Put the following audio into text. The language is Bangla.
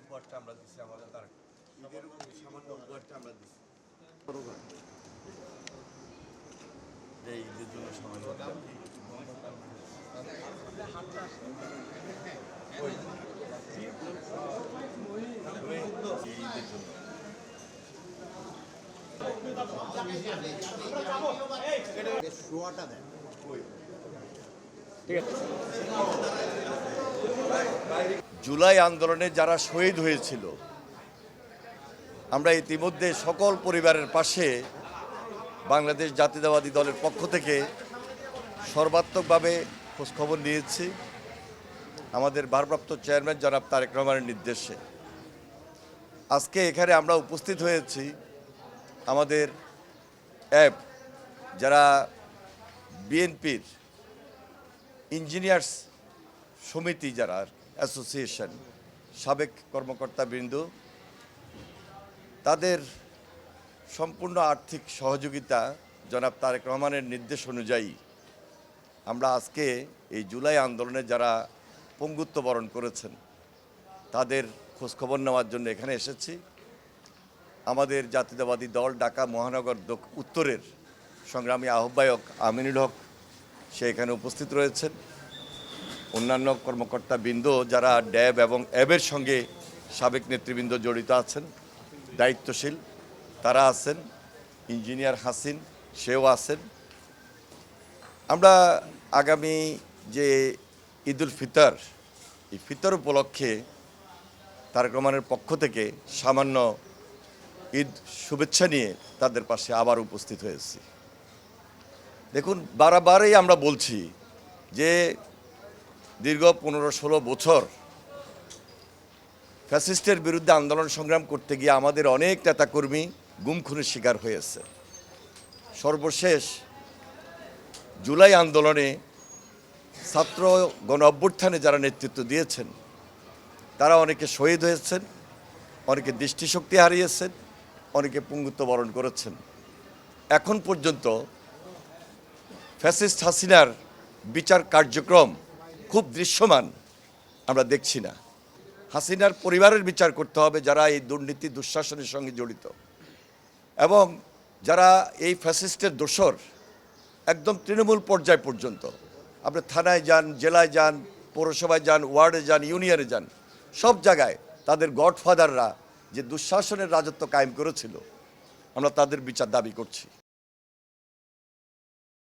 উপহারটা আমরা দিছি আমাদের তার ঈদের সামান্য উপহারটা আমরা দিছি এই ঈদের জন্য সামান্য ঈদের জন্য শোয়াটা দেন জুলাই আন্দোলনে যারা শহীদ হয়েছিল, আমরা ইতিমধ্যে সকল পরিবারের পাশে বাংলাদেশ জাতীয়তাবাদী দলের পক্ষ থেকে সর্বাত্মকভাবে খোঁজখবর নিয়েছি। আমাদের ভারপ্রাপ্ত চেয়ারম্যান জনাব তারেক রহমানের নির্দেশে। আজকে এখানে আমরা উপস্থিত হয়েছি আমাদের অ্যাপ, যারা বিএনপির ইঞ্জিনিয়ার্স সমিতি যারা অ্যাসোসিয়েশন, সাবেক কর্মকর্তাবৃন্দ তাদের সম্পূর্ণ আর্থিক সহযোগিতা জনাব তারেক রহমানের নির্দেশ অনুযায়ী আমরা আজকে এই জুলাই আন্দোলনে যারা পঙ্গুত্ব বরণ করেছেন, তাদের খোঁজখবর নেওয়ার জন্য এখানে এসেছি। আমাদের জাতীয়তাবাদী দল ঢাকা মহানগর উত্তরের সংগ্রামী আহ্বায়ক আমিনুল হক, সে এখানে উপস্থিত রয়েছেন। অন্যান্য কর্মকর্তা বৃন্দ যারা ড্যাব এবং অ্যাবের সঙ্গে সাবেক নেতৃবৃন্দ জড়িত আছেন, দায়িত্বশীল, তারা আছেন, ইঞ্জিনিয়ার হাসিন, সেও আছেন। আমরা আগামী যে ঈদুল ফিতর, এই ফিতর উপলক্ষে তারেক রহমানের পক্ষ থেকে সামান্য ঈদ শুভেচ্ছা নিয়ে তাদের পাশে আবার উপস্থিত হয়েছি। দেখুন, বারবারই আমরা বলছি যে দীর্ঘ পনেরো ষোলো বছর ফ্যাসিস্টের বিরুদ্ধে আন্দোলন সংগ্রাম করতে গিয়ে আমাদের অনেক নেতাকর্মী গুম খুনের শিকার হয়েছে। সর্বশেষ জুলাই আন্দোলনে ছাত্র গণ অভ্যুত্থানে যারা নেতৃত্ব দিয়েছেন, তারা অনেকে শহীদ হয়েছেন, অনেকে দৃষ্টিশক্তি হারিয়েছেন, অনেকে পুঙ্গুত্ব বরণ করেছেন। এখন পর্যন্ত ফ্যাসিস্ট হাসিনার বিচার কার্যক্রম খুব দৃশ্যমান, আমরা দেখছি না। হাসিনার পরিবারের বিচার করতে হবে যারা এই দুর্নীতি, দুঃশাসনের সঙ্গে জড়িত। এবং যারা এই ফ্যাসিস্টের দোসর একদম তৃণমূল পর্যায় পর্যন্ত, আপনি থানায় যান, জেলায় যান, পৌরসভায় যান, ওয়ার্ডে যান, ইউনিয়নে যান, সব জায়গায় তাদের গডফাদাররা যে দুঃশাসনের রাজত্ব কায়েম করেছিল, আমরা তাদের বিচার দাবি করছি।